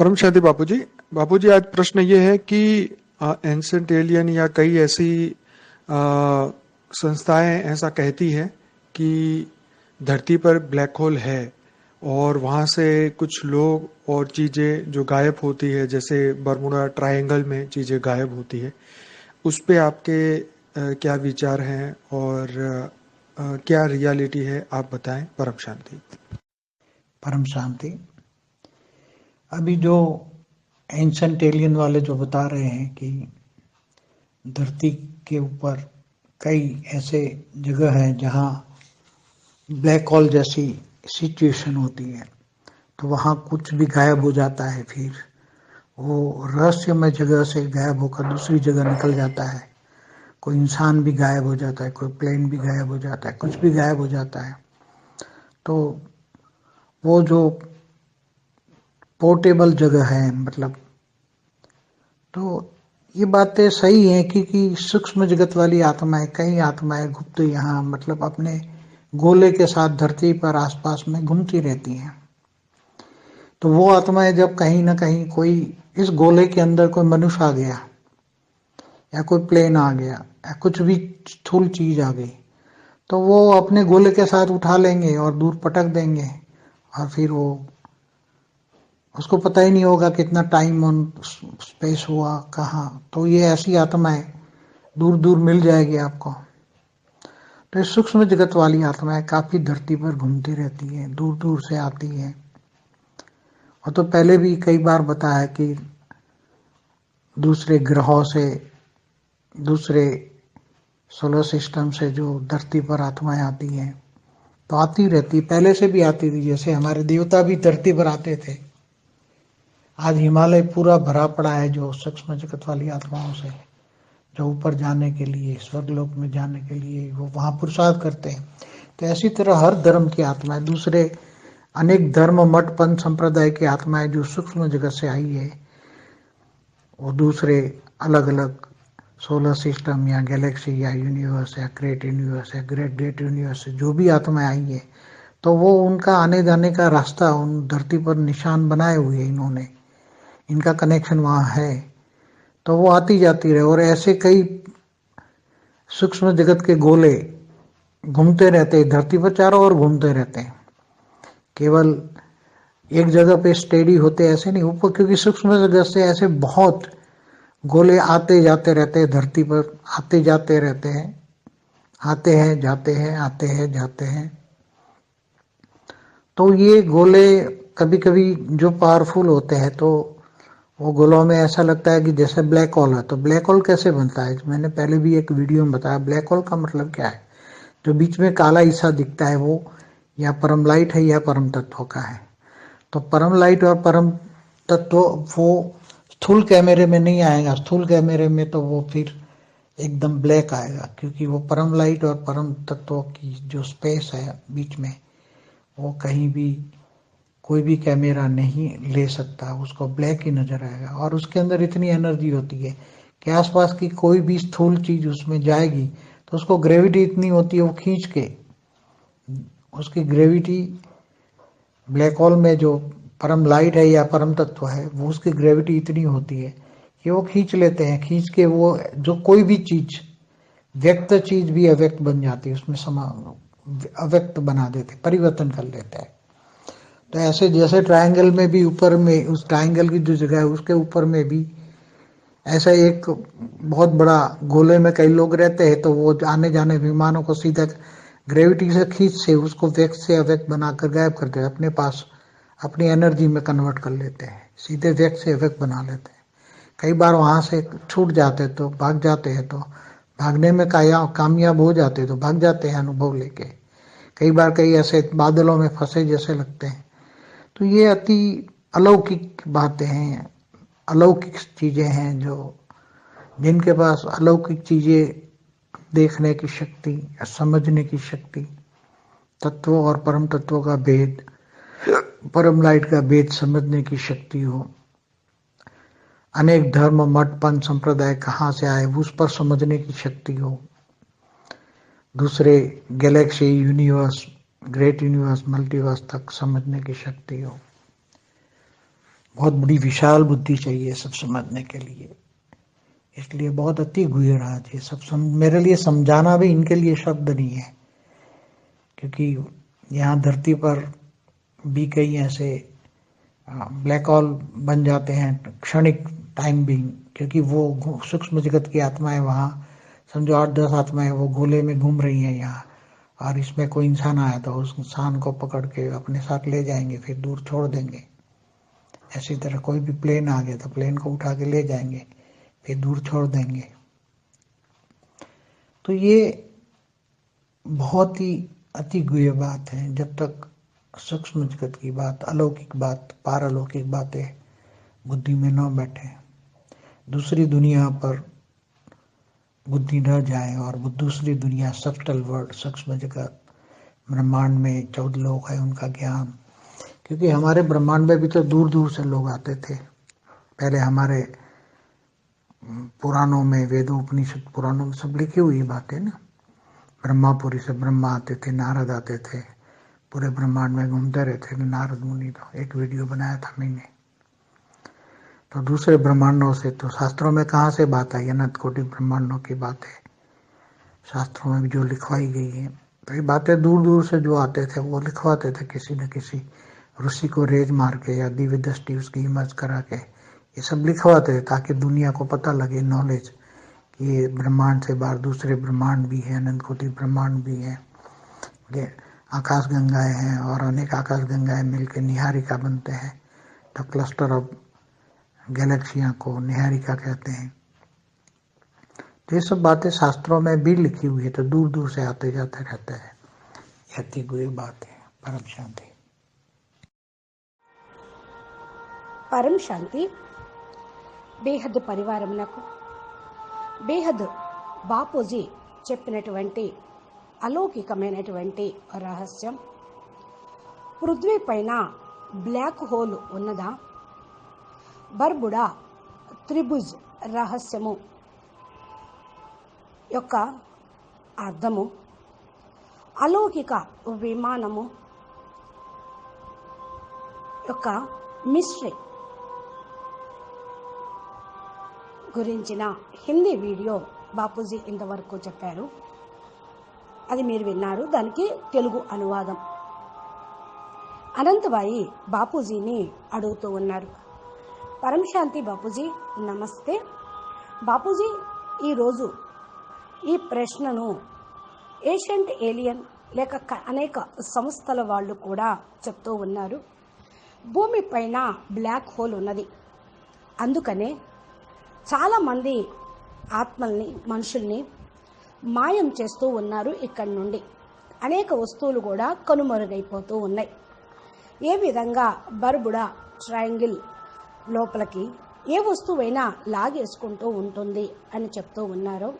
परम शांति बापू जी आज प्रश्न ये है कि एंसेंट एलियन या कई ऐसी संस्थाएँ ऐसा कहती है कि धरती पर ब्लैक होल है और वहाँ से कुछ लोग और चीज़ें जो गायब होती है, जैसे बरमुडा ट्रायंगल में चीज़ें गायब होती है, उस पे आपके क्या विचार हैं और क्या रियलिटी है, आप बताएँ परम शांति परम शांति अभी जो एंशंट एलियन वाले जो बता रहे हैं कि धरती के ऊपर कई ऐसे जगह है जहाँ ब्लैक होल जैसी सिचुएशन होती है तो वहाँ कुछ भी गायब हो जाता है, फिर वो रहस्यमय जगह से गायब होकर दूसरी जगह निकल जाता है। कोई इंसान भी गायब हो जाता है, कोई प्लेन भी गायब हो जाता है, कुछ भी गायब हो जाता है। तो वो जो पोर्टेबल जगह है मतलब। तो ये बातें सही हैं क्योंकि सूक्ष्म जगत वाली आत्माएँ कई आत्माएँ गुप्त यहाँ मतलब अपने गोले के साथ धरती पर आसपास में घूमती रहती हैं। तो वो आत्माएँ जब कहीं ना कहीं कोई, इस गोले के अंदर कोई मनुष्य आ गया, या कोई प्लेन आ गया, या कुछ भी स्थूल चीज़ आ गई तो वो अपने गोले के साथ उठा लेंगे और दूर पटक देंगे, और फिर वो उसको पता ही नहीं होगा कितना टाइम ऑन स्पेस हुआ, कहाँ। तो ये ऐसी आत्माएँ दूर दूर मिल जाएगी आपको। तो ये सूक्ष्म जगत वाली आत्माएँ काफ़ी धरती पर घूमती रहती हैं दूर दूर से आती हैं। और तो पहले भी कई बार बताया कि दूसरे ग्रहों से, दूसरे सोलर सिस्टम से जो धरती पर आत्माएँ आती हैं तो आती रहती, पहले से भी आती थी, जैसे हमारे देवता भी धरती पर आते थे। आज हिमालय पूरा भरा पड़ा है जो सूक्ष्म जगत वाली आत्माओं से जो ऊपर जाने के लिए, स्वर्गलोक में जाने के लिए वो वहाँ पुरुषार्थ करते हैं। तो ऐसी तरह हर धर्म की आत्माएँ, दूसरे अनेक धर्म मठ पंथ संप्रदाय की आत्माएँ जो सूक्ष्म जगत से आई है वो दूसरे अलग अलग सोलर सिस्टम या गैलेक्सी या यूनिवर्स या ग्रेट यूनिवर्स या ग्रेट ग्रेट यूनिवर्स जो भी आत्माएँ आई है तो वो उनका आने जाने का रास्ता, उन धरती पर निशान बनाए हुए इन्होंने। इनका कनेक्शन वहाँ है तो वो आती जाती रहे और ऐसे कई सूक्ष्म जगत के गोले घूमते रहते हैं, धरती पर चारों ओर घूमते रहते हैं। केवल एक जगह पे स्टेडी होते ऐसे नहीं, ऊपर क्योंकि सूक्ष्म जगत से ऐसे बहुत गोले आते जाते रहते हैं, धरती पर आते जाते रहते हैं। आते हैं, जाते हैं, आते हैं, जाते हैं। तो ये गोले कभी कभी जो पावरफुल होते हैं तो वो गोलों में ऐसा लगता है कि जैसे ब्लैक होल है तो ब्लैक होल कैसे बनता है? मैंने पहले भी एक वीडियो में बताया ब्लैक होल का मतलब क्या है? जो बीच में काला हिस्सा दिखता है वो या परम लाइट है या परम तत्व का है। तो परम लाइट और परम तत्व वो स्थूल कैमरे में नहीं आएगा। स्थूल कैमरे में तो वो फिर एकदम ब्लैक आएगा, क्योंकि वो परम लाइट और परम तत्व की जो स्पेस है बीच में, वो कहीं भी कोई भी कैमरा नहीं ले सकता, उसको ब्लैक ही नज़र आएगा और उसके अंदर इतनी एनर्जी होती है कि आसपास की कोई भी स्थूल चीज़ उसमें जाएगी तो उसको ग्रेविटी इतनी होती है वो खींच के, उसकी ग्रेविटी ब्लैक होल में जो परम लाइट है या परम तत्व है, वो उसकी ग्रेविटी इतनी होती है कि वो खींच लेते हैं, खींच के वो जो कोई भी चीज़, व्यक्त चीज़ भी अव्यक्त बन जाती है, उसमें समा, अव्यक्त बना देते, परिवर्तन कर लेते हैं। तो ऐसे जैसे ट्रायंगल में भी ऊपर में, उस ट्रायंगल की जो जगह है, उसके ऊपर में भी ऐसा एक बहुत बड़ा गोले में कई लोग रहते हैं तो वो आने जाने विमानों को सीधा ग्रेविटी से खींच से उसको व्यक्त से अव्यक्त बनाकर गायब करते हैं। अपने पास अपनी एनर्जी में कन्वर्ट कर लेते हैं। सीधे व्यक्त से अव्यक्त बना लेते हैं। कई बार वहाँ से छूट जाते तो भाग जाते हैं तो भागने में काया, कामयाब हो जाते तो भाग जाते हैं अनुभव लेके। कई बार कई ऐसे बादलों में फंसे जैसे लगते हैं। तो ये अति अलौकिक बातें हैं, अलौकिक चीज़ें हैं जो, जिनके पास अलौकिक चीज़ें देखने की शक्ति समझने की शक्ति, तत्व और परम तत्व का भेद, परम लाइट का भेद समझने की शक्ति हो। अनेक धर्म मठ पंथ संप्रदाय कहाँ से आए, उस पर समझने की शक्ति हो। दूसरे galaxy, universe great universe multiverse तक समझने की शक्ति हो। बहुत बड़ी विशाल बुद्धि चाहिए सब समझने के लिए। इसलिए बहुत अति गुहर ये सब सम, मेरे लिए समझाना भी इनके लिए शब्द नहीं है। क्योंकि यहाँ धरती पर भी कई ऐसे ब्लैक होल बन जाते हैं क्षणिक टाइम बिंग क्योंकि वो सूक्ष्म जगत की आत्माएँ वहाँ समझो आठ दस आत्माएँ वो गोले में घूम रही हैं यहाँ। और इसमें कोई इंसान आया तो उस इंसान को पकड़ के अपने साथ ले जाएँगे, फिर दूर छोड़ देंगे। ऐसी तरह कोई भी प्लेन आ गया तो प्लेन को उठा के ले जाएँगे, फिर दूर छोड़ देंगे। तो ये बहुत ही अति गुह बात है। जब तक सूक्ष्म जगत की बात, अलौकिक बात, पारलौकिक बातें बुद्धि में न बैठे, दूसरी दुनिया पर बुद्धि न जाए और वो दूसरी दुनिया सब्टल वर्ल्ड सूक्ष्म जगत ब्रह्मांड में चौदह लोग है, उनका ज्ञान। क्योंकि हमारे ब्रह्मांड में भी तो दूर दूर से लोग आते थे। पहले हमारे पुराणों में वेदों उपनिषद पुराणों में सब लिखी हुई बातें ना। ब्रह्मापुरी से ब्रह्मा आते थे, नारद आते थे। पूरे ब्रह्मांड में घूमते रहते थे, नारद मुनि तो। एक वीडियो बनाया था मैंने। तो दूसरे ब्रह्मांडों से तो शास्त्रों में कहाँ से बात आई? अनंत कोटि ब्रह्मांडों की बात। है शास्त्रों में भी जो लिखवाई गई है। तो ये बातें दूर दूर से जो आते थे, वो लिखवाते थे किसी न किसी ऋषि को रेज मार के या दिव्य दृष्टि उसकी इमर्ज करा के। ये सब लिखवाते थे ताकि दुनिया को पता लगे नॉलेज कि ये ब्रह्मांड से बाहर दूसरे ब्रह्मांड भी है, अनंत कोटि ब्रह्मांड भी है। आकाश गंगाएँ हैं और अनेक आकाश गंगाएँ मिलकर निहारिका बनते हैं। तो क्लस्टर ऑफ़ गैलेक्सियां को निहारिका कहते हैं तो ये सब बातें शास्त्रों में भी लिखी हुई है तो दूर दूर से आते जाते रहते हैं ये अति गुरी बात है परम शांति పరం శాంతి బేహద్ పరివారమునకు బేహద్ బాపూజీ చెప్పినటువంటి అలౌకికమైనటువంటి రహస్యం పృథ్వీ పైన బ్లాక్ హోల్ ఉన్నదా బర్బుడా త్రిభుజ్ రహస్యము యొక్క అర్థము. అలౌకిక విమానము యొక్క మిస్ట్రీ గురించిన హిందీ వీడియో బాపూజీ ఇంతవరకు చెప్పారు. అది మీరు విన్నారు. దానికి తెలుగు అనువాదం. అనంతబాయి బాపూజీని అడుగుతూ ఉన్నారు. పరమశాంతి బాపూజీ నమస్తే. బాపూజీ ఈరోజు ఈ ప్రశ్నను ఏషియంట్ ఏలియన్ లేక అనేక సంస్థల వాళ్ళు కూడా చెప్తూ ఉన్నారు. భూమి పైన బ్లాక్ హోల్ ఉన్నది. అందుకనే చాలామంది ఆత్మల్ని మనుషుల్ని మాయం చేస్తూ ఉన్నారు ఇక్కడి నుండి. అనేక వస్తువులు కూడా కనుమరుగైపోతూ ఉన్నాయి. ఏ విధంగా బర్బుడా ట్రయాంగిల్ లోపలికి ఏ వస్తువైనా లాగేసుకుంటూ ఉంటుంది అని చెప్తూ ఉన్నారు.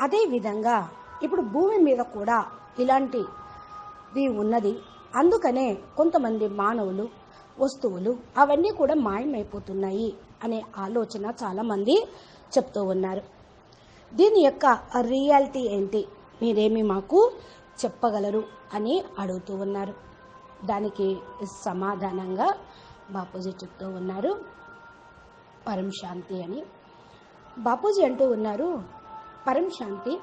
అదేవిధంగా ఇప్పుడు భూమి మీద కూడా ఇలాంటిది ఉన్నది. అందుకనే కొంతమంది మానవులు వస్తువులు అవన్నీ కూడా మాయమైపోతున్నాయి అనే ఆలోచన చాలామంది చెప్తూ ఉన్నారు. దీని యొక్క రియాలిటీ ఏంటి? మీరేమి మాకు చెప్పగలరు అని అడుగుతూ ఉన్నారు. దానికి సమాధానంగా బాపూజీ చెప్తూ ఉన్నారు. పరం శాంతి అని. బాపూజీ అంటూ ఉన్నారు పరం శాంతి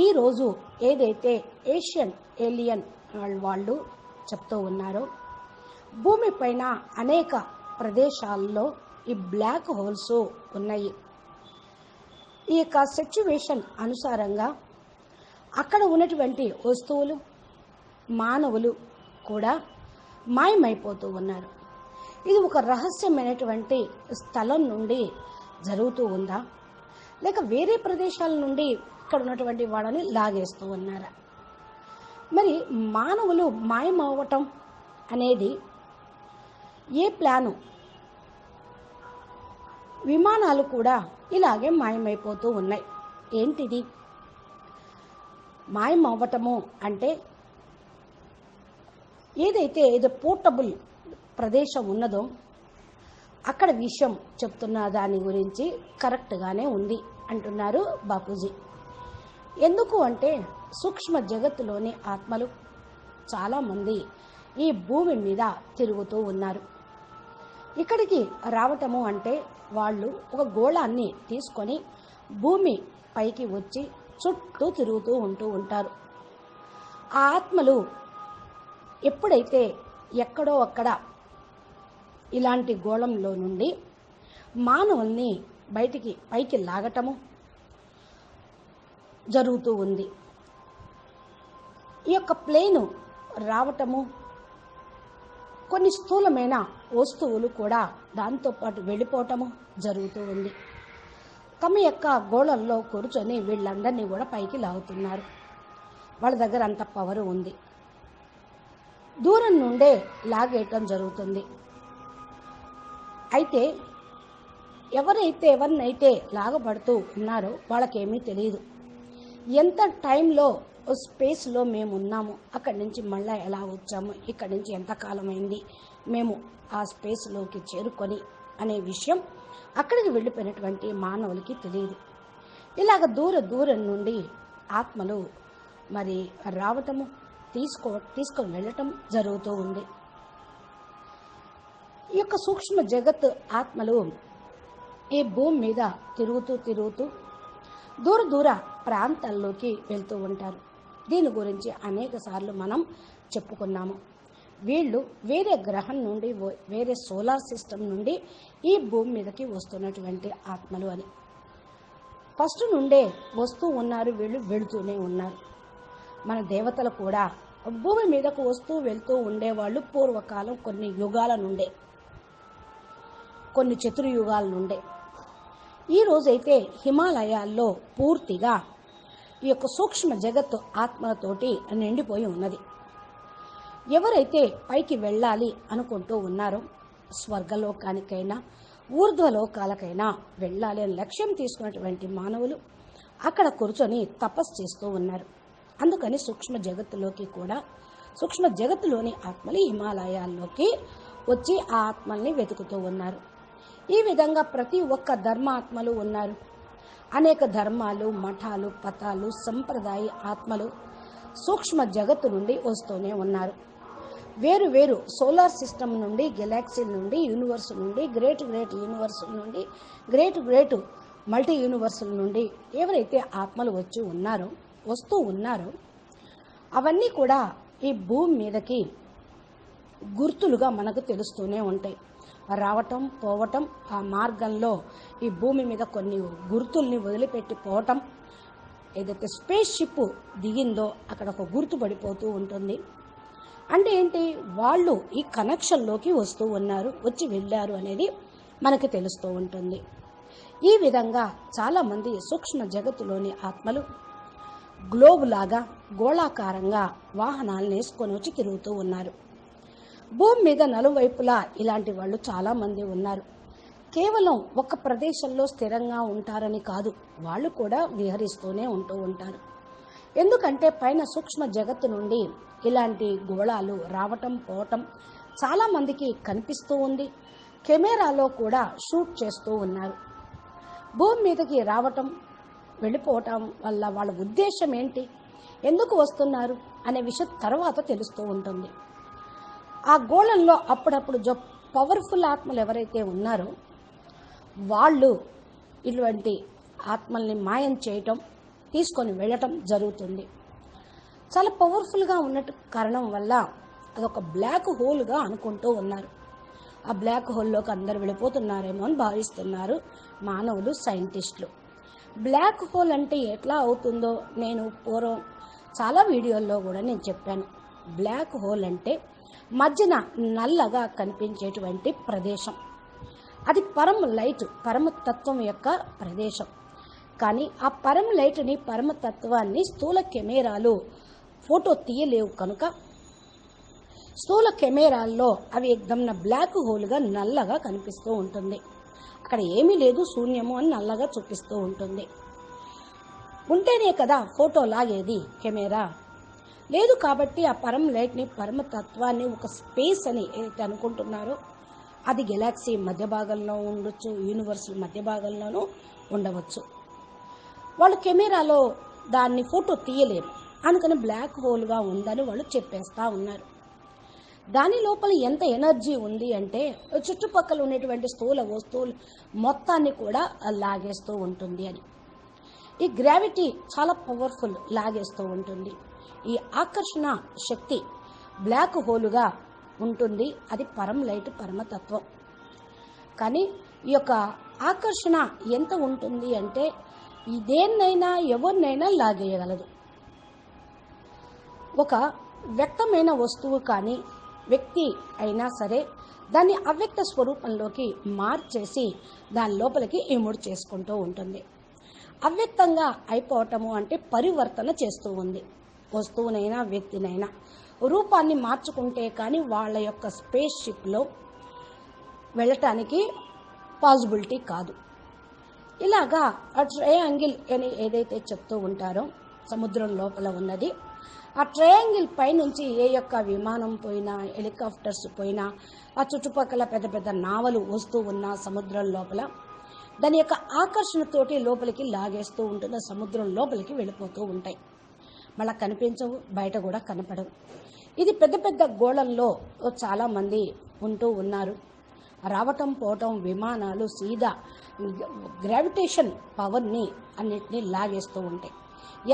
ఈరోజు ఏదైతే ఏషియన్ ఏలియన్ వాళ్ళు చెప్తూ ఉన్నారో భూమిపైన అనేక ప్రదేశాల్లో ఈ బ్లాక్ హోల్స్ ఉన్నాయి. ఈ యొక్క సిచ్యువేషన్ అనుసారంగా అక్కడ ఉన్నటువంటి వస్తువులు మానవులు కూడా మాయమైపోతూ ఉన్నారు. ఇది ఒక రహస్యమైనటువంటి స్థలం నుండి జరుగుతూ ఉందా? లేక వేరే ప్రదేశాల నుండి ఇక్కడ ఉన్నటువంటి వాళ్ళని లాగేస్తూ ఉన్నారా? మరి మానవులు మాయమవ్వటం అనేది ఏ ప్లాను? విమానాలు కూడా ఇలాగే మాయమైపోతూ ఉన్నాయి. ఏంటిది? మాయమవ్వటము అంటే ఏదైతే ఏదో పోర్టబుల్ ప్రదేశం ఉన్నదో అక్కడ విషయం చెప్తున్న దాని గురించి కరెక్ట్గానే ఉంది అంటున్నారు బాపూజీ. ఎందుకు అంటే సూక్ష్మ జగత్తులోని ఆత్మలు చాలామంది ఈ భూమి మీద తిరుగుతూ ఉన్నారు. ఇక్కడికి రావటము అంటే వాళ్ళు ఒక గోళాన్ని తీసుకొని భూమి పైకి వచ్చి చుట్టూ తిరుగుతూ ఉంటూ ఉంటారు. ఆ ఆత్మలు ఎప్పుడైతే ఎక్కడో అక్కడ ఇలాంటి గోళంలో నుండి మానవుల్ని బయటికి పైకి లాగటము జరుగుతూ ఉంది. ఈ యొక్క ప్లేను రావటము కొన్ని స్థూలమైన వస్తువులు కూడా దాంతోపాటు వెళ్ళిపోవటము జరుగుతూ ఉంది. తమ యొక్క గోళల్లో కూర్చొని వీళ్ళందరినీ కూడా పైకి లాగుతున్నారు. వాళ్ళ దగ్గర అంత పవర్ ఉంది. దూరం నుండే లాగేయటం జరుగుతుంది. అయితే ఎవరైతే ఎవరినైతే లాగబడుతూ ఉన్నారో వాళ్ళకేమీ తెలియదు. ఎంత టైంలో స్పేస్లో మేము ఉన్నాము అక్కడి నుంచి మళ్ళీ ఎలా వచ్చాము ఇక్కడి నుంచి ఎంతకాలం అయింది మేము ఆ స్పేస్లోకి చేరుకొని అనే విషయం అక్కడికి వెళ్ళిపోయినటువంటి మానవులకి తెలియదు. ఇలాగ దూర దూరం నుండి ఆత్మలు మరి రావటము తీసుకో తీసుకొని వెళ్ళటం జరుగుతూ ఉంది. ఈ యొక్క సూక్ష్మ జగత్ ఆత్మలు ఈ భూమి మీద తిరుగుతూ తిరుగుతూ దూర దూర ప్రాంతాల్లోకి వెళ్తూ ఉంటారు. దీని గురించి అనేక సార్లు మనం చెప్పుకున్నాము. వీళ్ళు వేరే గ్రహం నుండి వేరే సోలార్ సిస్టమ్ నుండి ఈ భూమి మీదకి వస్తున్నటువంటి ఆత్మలు అని. ఫస్ట్ నుండే వస్తూ ఉన్నారు వీళ్ళు వెళుతూనే ఉన్నారు. మన దేవతలు కూడా భూమి మీదకు వస్తూ వెళ్తూ ఉండేవాళ్ళు పూర్వకాలం కొన్ని యుగాల నుండే. కొన్ని చతుర్యుగాల నుండే ఈరోజైతే హిమాలయాల్లో పూర్తిగా ఈ యొక్క సూక్ష్మ జగత్తు ఆత్మలతోటి నిండిపోయి ఉన్నది. ఎవరైతే పైకి వెళ్ళాలి అనుకుంటూ ఉన్నారో స్వర్గలోకానికైనా ఊర్ధ్వలోకాలకైనా వెళ్ళాలి అని లక్ష్యం తీసుకున్నటువంటి మానవులు అక్కడ కూర్చొని తపస్సు చేస్తూ ఉన్నారు. అందుకని సూక్ష్మ జగత్తులోకి కూడా సూక్ష్మ జగత్తులోని ఆత్మలు హిమాలయాల్లోకి వచ్చి ఆ ఆత్మల్ని వెతుకుతూ ఉన్నారు. ఈ విధంగా ప్రతి ఒక్క ధర్మాత్మలు ఉన్నారు. అనేక ధర్మాలు మఠాలు పతాలు సంప్రదాయ ఆత్మలు సూక్ష్మ జగత్తు నుండి వస్తూనే ఉన్నారు. వేరు వేరు సోలార్ సిస్టమ్ నుండి గెలాక్సీ నుండి యూనివర్స్ నుండి గ్రేట్ గ్రేట్ యూనివర్స్ నుండి గ్రేట్ గ్రేట్ మల్టీ యూనివర్సుల నుండి ఎవరైతే ఆత్మలు వచ్చి ఉన్నారో వస్తూ ఉన్నారో అవన్నీ కూడా ఈ భూమి మీదకి గుర్తులుగా మనకు తెలుస్తూనే ఉంటాయి. రావటం పోవటం ఆ మార్గంలో ఈ భూమి మీద కొన్ని గుర్తుల్ని వదిలిపెట్టి పోవటం. ఏదైతే స్పేస్ షిప్ దిగిందో అక్కడ ఒక గుర్తు పడిపోతూ ఉంటుంది. అంటే ఏంటి? వాళ్ళు ఈ కనెక్షన్లోకి వస్తూ ఉన్నారు వచ్చి వెళ్ళారు అనేది మనకి తెలుస్తూ ఉంటుంది. ఈ విధంగా చాలామంది సూక్ష్మ జగత్తులోని ఆత్మలు గ్లోబ్ లాగా గోళాకారంగా వాహనాలను వేసుకొని వచ్చి తిరుగుతూ ఉన్నారు. భూమి మీద నలువైపులా ఇలాంటి వాళ్ళు చాలామంది ఉన్నారు. కేవలం ఒక ప్రదేశంలో స్థిరంగా ఉంటారని కాదు వాళ్ళు కూడా విహరిస్తూనే ఉంటూ ఉంటారు. ఎందుకంటే పైన సూక్ష్మ జగత్తు నుండి ఇలాంటి గోళాలు రావటం పోవటం చాలామందికి కనిపిస్తూ ఉంది. కెమెరాలో కూడా షూట్ చేస్తూ ఉన్నారు. భూమి మీదకి రావటం వెళ్ళిపోవటం వల్ల వాళ్ళ ఉద్దేశం ఏంటి ఎందుకు వస్తున్నారు అనే విషయం తర్వాత తెలుస్తూ ఉంటుంది. ఆ గోళంలో అప్పుడప్పుడు జో పవర్ఫుల్ ఆత్మలు ఎవరైతే ఉన్నారో వాళ్ళు ఇటువంటి ఆత్మల్ని మాయం చేయటం తీసుకొని వెళ్ళటం జరుగుతుంది. చాలా పవర్ఫుల్గా ఉన్నట్టు కారణం వల్ల అదొక బ్లాక్ హోల్గా అనుకుంటూ ఉన్నారు. ఆ బ్లాక్ హోల్లోకి అందరు వెళ్ళిపోతున్నారేమో అని భావిస్తున్నారు మానవులు సైంటిస్టులు బ్లాక్ హోల్ అంటే ఎట్లా అవుతుందో నేను పూర్వం చాలా వీడియోల్లో కూడా నేను చెప్పాను. బ్లాక్ హోల్ అంటే మధ్యన నల్లగా కనిపించేటువంటి ప్రదేశం. అది పరమ లైట్ పరమతత్వం యొక్క ప్రదేశం. కానీ ఆ పరమ లైట్ని పరమతత్వాన్ని స్థూల కెమెరాలు ఫోటో తీయలేవు కనుక స్థూల కెమెరాల్లో అవి ఎగ్దమ్న బ్లాక్ హోల్గా నల్లగా కనిపిస్తూ ఉంటుంది. అక్కడ ఏమీ లేదు శూన్యము అని నల్లగా చూపిస్తూ ఉంటుంది. ఉంటేనే కదా ఫోటో లాగేది కెమెరా. లేదు కాబట్టి ఆ పరమ లైట్ని పరమతత్వాన్ని ఒక స్పేస్ అని ఏదైతే అనుకుంటున్నారో అది గెలాక్సీ మధ్య భాగంలో ఉండొచ్చు యూనివర్స్ మధ్య భాగంలోనూ ఉండవచ్చు. వాళ్ళు కెమెరాలో దాన్ని ఫోటో తీయలేరు. అందుకని బ్లాక్ హోల్గా ఉందని వాళ్ళు చెప్పేస్తా ఉన్నారు. దాని లోపల ఎంత ఎనర్జీ ఉంది అంటే చుట్టుపక్కల ఉన్నటువంటి స్థూల వస్తువులు మొత్తాన్ని కూడా లాగేస్తూ ఉంటుంది అని. ఈ గ్రావిటీ చాలా పవర్ఫుల్ లాగేస్తూ ఉంటుంది. ఈ ఆకర్షణ శక్తి బ్లాక్ హోలుగా ఉంటుంది. అది పరం లైట్ పరమతత్వం కానీ ఈ యొక్క ఆకర్షణ ఎంత ఉంటుంది అంటే ఇదేన్నైనా ఎవరినైనా లాగేయగలదు. ఒక వ్యక్తమైన వస్తువు కానీ వ్యక్తి అయినా సరే దాన్ని అవ్యక్త స్వరూపంలోకి మార్చేసి దాని లోపలికి ఇముడు చేసుకుంటూ ఉంటుంది. అవ్యక్తంగా అయిపోవటము అంటే పరివర్తన చేస్తూ ఉంది. వస్తువునైనా వ్యక్తినైనా. రూపాన్ని మార్చుకుంటే కానీ వాళ్ళ యొక్క స్పేస్ షిప్లో వెళ్ళటానికి పాసిబిలిటీ కాదు. ఇలాగా ఆ ట్రయాంగిల్ అని ఏదైతే చెప్తూ ఉంటారో సముద్రం లోపల ఉన్నది ఆ ట్రయాంగిల్ పైనుంచి ఏ యొక్క విమానం పోయినా హెలికాప్టర్స్ పోయినా ఆ చుట్టుపక్కల పెద్ద పెద్ద నావలు వస్తూ ఉన్న సముద్రం లోపల దాని యొక్క ఆకర్షణతోటి లోపలికి లాగేస్తూ ఉంటుంది సముద్రం లోపలికి వెళ్ళిపోతూ ఉంటాయి. మళ్ళీ కనిపించవు బయట కూడా కనపడవు. ఇది పెద్ద పెద్ద గోళంలో చాలామంది ఉంటూ ఉన్నారు. రావటం పోవటం విమానాలు సీదా గ్రావిటేషన్ పవర్ని అన్నిటినీ లాగేస్తూ ఉంటాయి.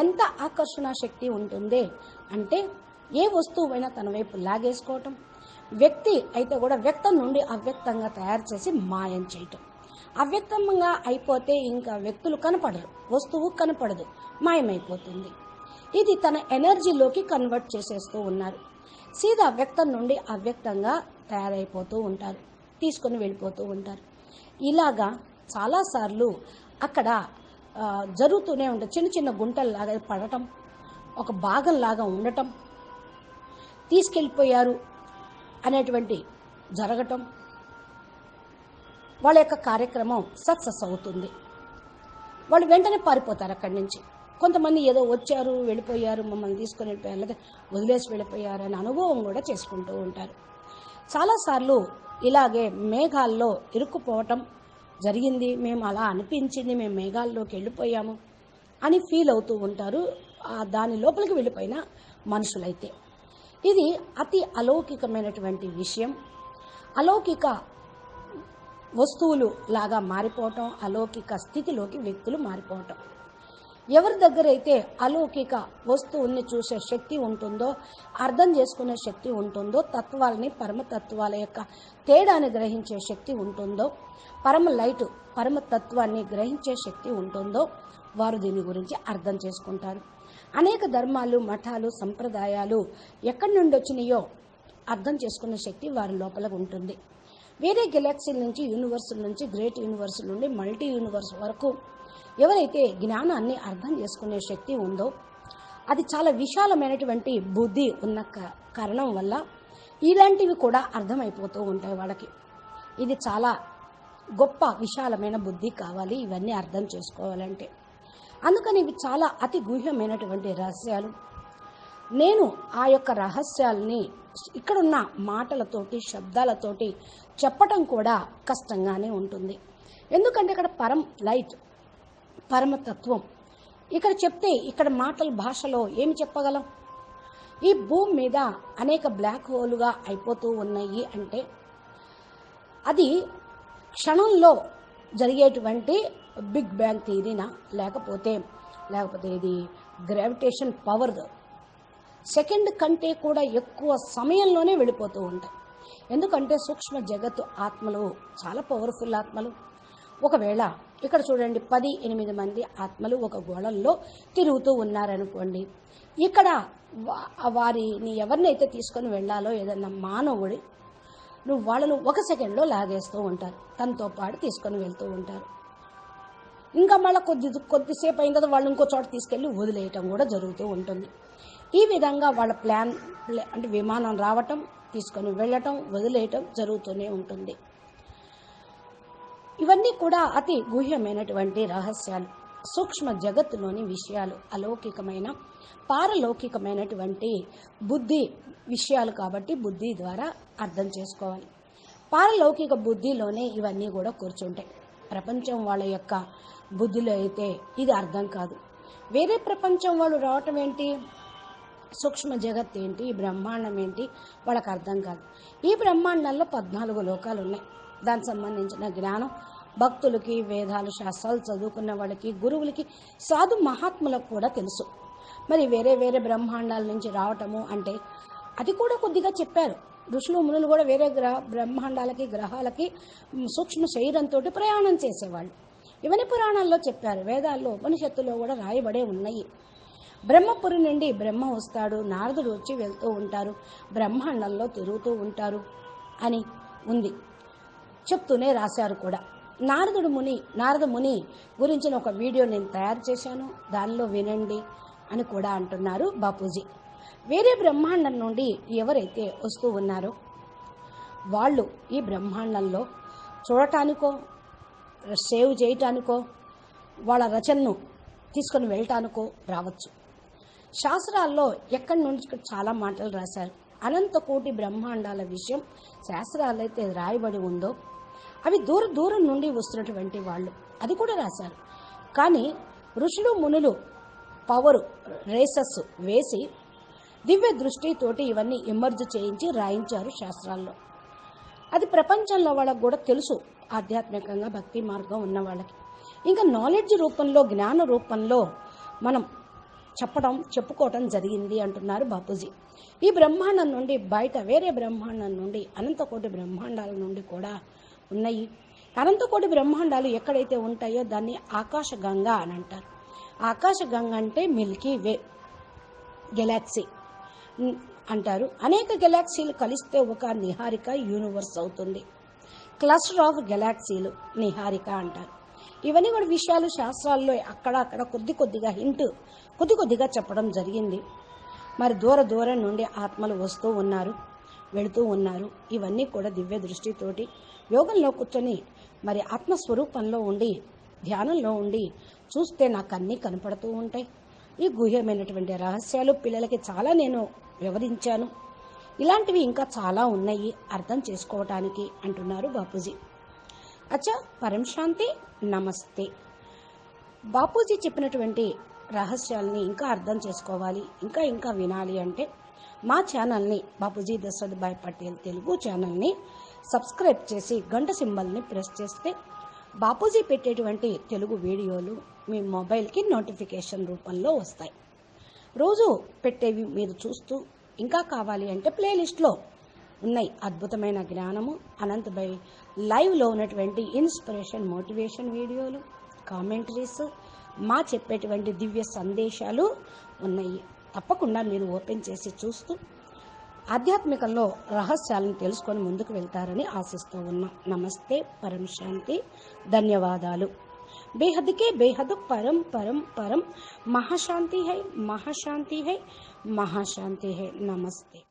ఎంత ఆకర్షణ శక్తి ఉంటుంది అంటే ఏ వస్తువైనా తన వైపు లాగేసుకోవటం. వ్యక్తి అయితే కూడా వ్యక్తం నుండి అవ్యక్తంగా తయారు చేసి మాయం చేయటం. అవ్యక్తంగా అయిపోతే ఇంకా వ్యక్తులు కనపడరు వస్తువు కనపడదు మాయమైపోతుంది. ఇది తన ఎనర్జీలోకి కన్వర్ట్ చేసేస్తూ ఉన్నారు. సీదా వ్యక్తం నుండి అవ్యక్తంగా తయారైపోతూ ఉంటారు తీసుకొని వెళ్ళిపోతూ ఉంటారు. ఇలాగా చాలాసార్లు అక్కడ జరుగుతూనే ఉంటుంది చిన్న చిన్న గుంటల్లాగా పడటం ఒక భాగంలాగా ఉండటం తీసుకెళ్ళిపోయారు అనేటువంటి జరగటం వాళ్ళ యొక్క కార్యక్రమం సక్సెస్ అవుతుంది. వాళ్ళు వెంటనే పారిపోతారు అక్కడి నుంచి. కొంతమంది ఏదో వచ్చారు వెళ్ళిపోయారు మమ్మల్ని తీసుకొని వెళ్ళిపోయారు లేదా వదిలేసి వెళ్ళిపోయారు అనే అనుభవం కూడా చేసుకుంటూ ఉంటారు. చాలాసార్లు ఇలాగే మేఘాల్లో ఇరుక్కుపోవటం జరిగింది మేము అలా అనిపించింది మేము మేఘాల్లోకి వెళ్ళిపోయాము అని ఫీల్ అవుతూ ఉంటారు దాని లోపలికి వెళ్ళిపోయిన మనుషులైతే. ఇది అతి అలౌకికమైనటువంటి విషయం. అలౌకిక వస్తువులు లాగా మారిపోవటం అలౌకిక స్థితిలోకి వ్యక్తులు మారిపోవటం. ఎవరి దగ్గర అయితే అలౌకిక వస్తువుల్ని చూసే శక్తి ఉంటుందో అర్థం చేసుకునే శక్తి ఉంటుందో తత్వాలని పరమతత్వాల యొక్క తేడాన్ని గ్రహించే శక్తి ఉంటుందో పరమ లైట్ పరమతత్వాన్ని గ్రహించే శక్తి ఉంటుందో వారు దీని గురించి అర్థం చేసుకుంటారు. అనేక ధర్మాలు మఠాలు సంప్రదాయాలు ఎక్కడి నుండి వచ్చినాయో అర్థం చేసుకునే శక్తి వారి లోపల ఉంటుంది. వేరే గెలాక్సీల నుంచి యూనివర్సుల నుంచి గ్రేట్ యూనివర్స్ నుండి మల్టీ యూనివర్స్ వరకు ఎవరైతే జ్ఞానాన్ని అర్థం చేసుకునే శక్తి ఉందో అది చాలా విశాలమైనటువంటి బుద్ధి ఉన్న క- కారణం వల్ల ఇలాంటివి కూడా అర్థమైపోతూ ఉంటాయి వాళ్ళకి. ఇది చాలా గొప్ప విశాలమైన బుద్ధి కావాలి ఇవన్నీ అర్థం చేసుకోవాలంటే. అందుకని ఇవి చాలా అతి గుహ్యమైనటువంటి రహస్యాలు. నేను ఆ యొక్క రహస్యాల్ని ఇక్కడున్న మాటలతోటి శబ్దాలతోటి చెప్పటం కూడా కష్టంగానే ఉంటుంది. ఎందుకంటే ఇక్కడ పరం లైట్ పరమతత్వం. ఇక్కడ చెప్తే ఇక్కడ మాటల భాషలో ఏమి చెప్పగలం? ఈ భూమి మీద అనేక బ్లాక్ హోలుగా అయిపోతూ ఉన్నాయి అంటే అది క్షణంలో జరిగేటువంటి బిగ్ బ్యాంగ్ థియరీనా లేకపోతే లేకపోతే ఇది గ్రావిటేషన్ పవర్ సెకండ్ కంటే కూడా ఎక్కువ సమయంలోనే వెళ్ళిపోతూ ఉంటాయి. ఎందుకంటే సూక్ష్మ జగత్తు ఆత్మలు చాలా పవర్ఫుల్ ఆత్మలు. ఒకవేళ ఇక్కడ చూడండి పది ఎనిమిది మంది ఆత్మలు ఒక గోళంలో తిరుగుతూ ఉన్నారనుకోండి. ఇక్కడ వారిని ఎవరినైతే తీసుకొని వెళ్ళాలో ఏదన్నా మానవుడి నువ్వు వాళ్ళను ఒక సెకండ్లో లాగేస్తూ ఉంటారు. తనతో పాటు తీసుకొని వెళ్తూ ఉంటారు. ఇంకా మళ్ళీ కొద్ది కొద్దిసేపు అయిన తర్వాత వాళ్ళు ఇంకో చోట తీసుకెళ్ళి వదిలేయటం కూడా జరుగుతూ ఉంటుంది. ఈ విధంగా వాళ్ళ ప్లాన్ అంటే విమానం రావటం తీసుకొని వెళ్ళటం వదిలేయటం జరుగుతూనే ఉంటుంది. ఇవన్నీ కూడా అతి గుహ్యమైనటువంటి రహస్యాలు. సూక్ష్మ జగత్తులోని విషయాలు అలౌకికమైన పారలౌకికమైనటువంటి బుద్ధి విషయాలు కాబట్టి బుద్ధి ద్వారా అర్థం చేసుకోవాలి. పారలౌకిక బుద్ధిలోనే ఇవన్నీ కూడా కూర్చుంటాయి. ప్రపంచం వాళ్ళ యొక్క బుద్ధిలో అయితే ఇది అర్థం కాదు. వేరే ప్రపంచం వాళ్ళు రావటం ఏంటి? సూక్ష్మ జగత్ ఏంటి? ఈ బ్రహ్మాండం ఏంటి? వాళ్ళకి అర్థం కాదు. ఈ బ్రహ్మాండంలో పద్నాలుగు లోకాలు ఉన్నాయి దానికి సంబంధించిన జ్ఞానం. భక్తులకి వేదాలు శాస్త్రాలు చదువుకున్న వాళ్ళకి గురువులకి సాధు మహాత్ములకు కూడా తెలుసు. మరి వేరే వేరే బ్రహ్మాండాల నుంచి రావటము అంటే అది కూడా కొద్దిగా చెప్పారు. ఋషులు మునులు కూడా వేరే గ్రహ బ్రహ్మాండాలకి గ్రహాలకి సూక్ష్మ శరీరంతో ప్రయాణం చేసేవాళ్ళు. ఇవన్నీ పురాణాల్లో చెప్పారు. వేదాల్లో ఉపనిషత్తులో కూడా రాయబడే ఉన్నాయి. బ్రహ్మపురి నుండి బ్రహ్మ వస్తాడు నారదుడు వచ్చి వెళ్తూ ఉంటారు బ్రహ్మాండంలో తిరుగుతూ ఉంటారు అని ఉంది. చెప్తూనే రాశారు కూడా. నారదుడు ముని నారద ముని గురించిన ఒక వీడియో నేను తయారు చేశాను. దానిలో వినండి అని కూడా అంటున్నారు బాపూజీ. వేరే బ్రహ్మాండం నుండి ఎవరైతే వస్తూ ఉన్నారో వాళ్ళు ఈ బ్రహ్మాండంలో చూడటానికో సేవ్ చేయటానికో వాళ్ళ రచనను తీసుకొని వెళ్ళటానికో రావచ్చు. శాస్త్రాల్లో ఎక్కడి నుంచి చాలా మాటలు రాశారు. అనంత కోటి బ్రహ్మాండాల విషయం శాస్త్రాలు అయితే రాయబడి ఉందో అవి దూర దూరం నుండి వస్తున్నటువంటి వాళ్ళు. అది కూడా రాశారు. కానీ ఋషులు మునులు పవరు రేసస్ వేసి దివ్య దృష్టితోటి ఇవన్నీ ఎమర్జ్ చేయించి రాయించారు శాస్త్రాల్లో. అది ప్రపంచంలో వాళ్ళకు కూడా తెలుసు ఆధ్యాత్మికంగా భక్తి మార్గం ఉన్న వాళ్ళకి. ఇంకా నాలెడ్జ్ రూపంలో జ్ఞాన రూపంలో మనం చెప్పడం చెప్పుకోవటం జరిగింది అంటున్నారు బాపూజీ. ఈ బ్రహ్మాండం నుండి బయట వేరే బ్రహ్మాండం నుండి అనంతకోటి బ్రహ్మాండాల నుండి కూడా ఉన్నాయి. అనంతకోటి బ్రహ్మాండాలు ఎక్కడైతే ఉంటాయో దాన్ని ఆకాశగంగా అని అంటారు. ఆకాశ గంగ అంటే మిల్కీ వే గెలాక్సీ అంటారు. అనేక గెలాక్సీలు కలిస్తే ఒక నిహారిక యూనివర్స్ అవుతుంది. క్లస్టర్ ఆఫ్ గెలాక్సీలు నిహారిక అంటారు. ఇవన్నీ కూడా విషయాలు శాస్త్రాల్లో అక్కడ అక్కడ కొద్ది కొద్దిగా హింట్ కొద్ది కొద్దిగా చెప్పడం జరిగింది. మరి దూర దూరం నుండి ఆత్మలు వస్తూ ఉన్నారు వెళుతూ ఉన్నారు. ఇవన్నీ కూడా దివ్య దృష్టితోటి యోగంలో కూర్చొని మరి ఆత్మస్వరూపంలో ఉండి ధ్యానంలో ఉండి చూస్తే నాకు అన్నీ కనపడుతూ ఉంటాయి. ఈ గుహ్యమైనటువంటి రహస్యాలు పిల్లలకి చాలా నేను వివరించాను. ఇలాంటివి ఇంకా చాలా ఉన్నాయి అర్థం చేసుకోవటానికి అంటున్నారు బాపూజీ. అచ్చా పరం శాంతి నమస్తే. బాపూజీ చెప్పినటువంటి రహస్యాల్ని ఇంకా అర్థం చేసుకోవాలి ఇంకా ఇంకా వినాలి అంటే మా ఛానల్ని బాపూజీ దశరథ్ భాయ్ పటేల్ తెలుగు ఛానల్ని సబ్స్క్రైబ్ చేసి గంట సింబల్ని ప్రెస్ చేస్తే బాపూజీ పెట్టేటువంటి తెలుగు వీడియోలు మీ మొబైల్కి నోటిఫికేషన్ రూపంలో వస్తాయి. రోజు పెట్టేవి మీరు చూస్తూ ఇంకా కావాలి అంటే ప్లేలిస్ట్లో ఉన్నాయి అద్భుతమైన జ్ఞానము అనంతభై లైవ్లో ఉన్నటువంటి ఇన్స్పిరేషన్ మోటివేషన్ వీడియోలు కామెంటరీస్ మా చెప్పేటువంటి దివ్య సందేశాలు ఉన్నాయి. తప్పకుండా మీరు ఓపెన్ చేసి చూస్తూ ఆధ్యాత్మికంలో రహస్యాలను తెలుసుకొని ముందుకు వెళ్తారని ఆశిస్తూ ఉన్నాం నమస్తే పరం శాంతి ధన్యవాదాలు बेहद के बेहद परम परम परम महाशांति है महाशांति है महाशांति है नमस्ते